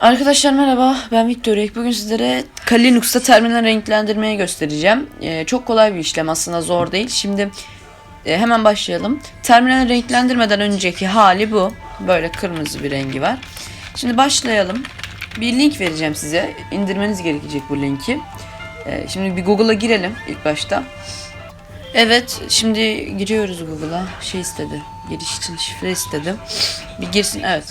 Arkadaşlar merhaba ben Victor Ek. Bugün sizlere Kali Linux'ta terminal renklendirmeyi göstereceğim. Ee, çok kolay bir işlem aslında zor değil. Şimdi e, hemen başlayalım. Terminal renklendirmeden önceki hali bu. Böyle kırmızı bir rengi var. Şimdi başlayalım. Bir link vereceğim size. İndirmeniz gerekecek bu linki. Ee, şimdi bir Google'a girelim ilk başta. Evet şimdi giriyoruz Google'a. Şey istedi. Giriş için şifre istedi. Bir girsin evet.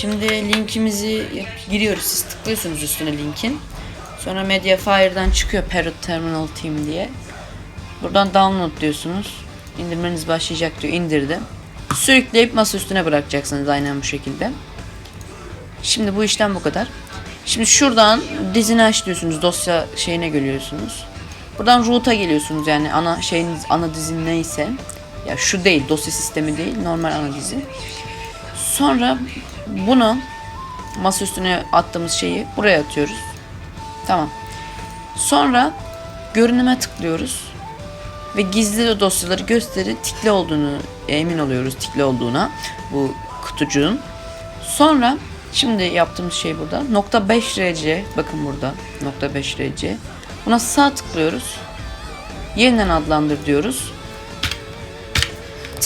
Şimdi linkimizi giriyoruz. Siz tıklıyorsunuz üstüne linkin. Sonra Mediafire'dan çıkıyor Parrot Terminal Team diye. Buradan download diyorsunuz. İndirmeniz başlayacak diyor. İndirdim. Sürükleyip masa üstüne bırakacaksınız aynen bu şekilde. Şimdi bu işlem bu kadar. Şimdi şuradan dizini aç diyorsunuz. Dosya şeyine geliyorsunuz. Buradan root'a geliyorsunuz yani ana şeyiniz ana dizin neyse. Ya şu değil dosya sistemi değil normal ana dizi. Sonra bunu masa üstüne attığımız şeyi buraya atıyoruz. Tamam. Sonra görünüme tıklıyoruz. Ve gizli dosyaları gösteri tikli olduğunu emin oluyoruz tikli olduğuna bu kutucuğun. Sonra şimdi yaptığımız şey burada. Nokta 5 RC bakın burada. Nokta 5 RC. Buna sağ tıklıyoruz. Yeniden adlandır diyoruz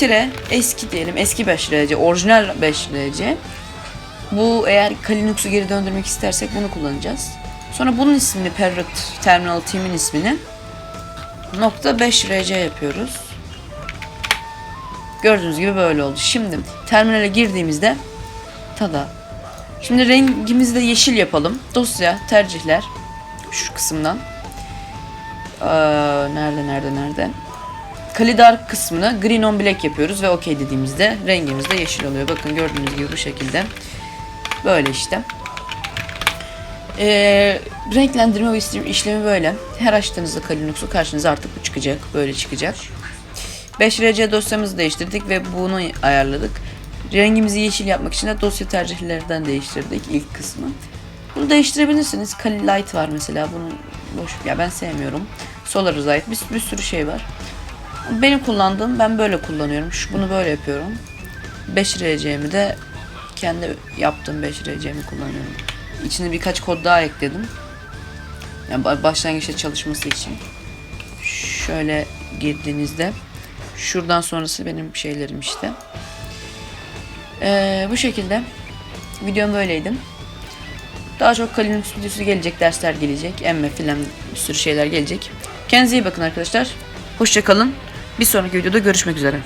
tire eski diyelim eski 5 RC orijinal 5 RC bu eğer Kalinux'u geri döndürmek istersek bunu kullanacağız. Sonra bunun ismini Parrot Terminal Team'in ismini nokta 5 RC yapıyoruz. Gördüğünüz gibi böyle oldu. Şimdi terminale girdiğimizde tada. Şimdi rengimizi de yeşil yapalım. Dosya, tercihler şu kısımdan. Ee, nerede nerede nerede? Kalidar kısmını green on black yapıyoruz ve okey dediğimizde rengimiz de yeşil oluyor. Bakın gördüğünüz gibi bu şekilde. Böyle işte. Ee, renklendirme işlemi- böyle. Her açtığınızda Kalinux'u karşınıza artık bu çıkacak. Böyle çıkacak. 5RC dosyamızı değiştirdik ve bunu ayarladık. Rengimizi yeşil yapmak için de dosya tercihlerden değiştirdik ilk kısmı. Bunu değiştirebilirsiniz. Kali Light var mesela. Bunu boş ya ben sevmiyorum. Solaris ait bir, bir sürü şey var. Benim kullandığım ben böyle kullanıyorum. Şu bunu böyle yapıyorum. 5 RC'mi de kendi yaptığım 5 RC'mi kullanıyorum. İçine birkaç kod daha ekledim. Yani ba- başlangıçta çalışması için. Şöyle girdiğinizde şuradan sonrası benim şeylerim işte. Ee, bu şekilde videom böyleydi. Daha çok Kalinux videosu gelecek, dersler gelecek, emme filan bir sürü şeyler gelecek. Kendinize iyi bakın arkadaşlar. Hoşçakalın. Bir sonraki videoda görüşmek üzere.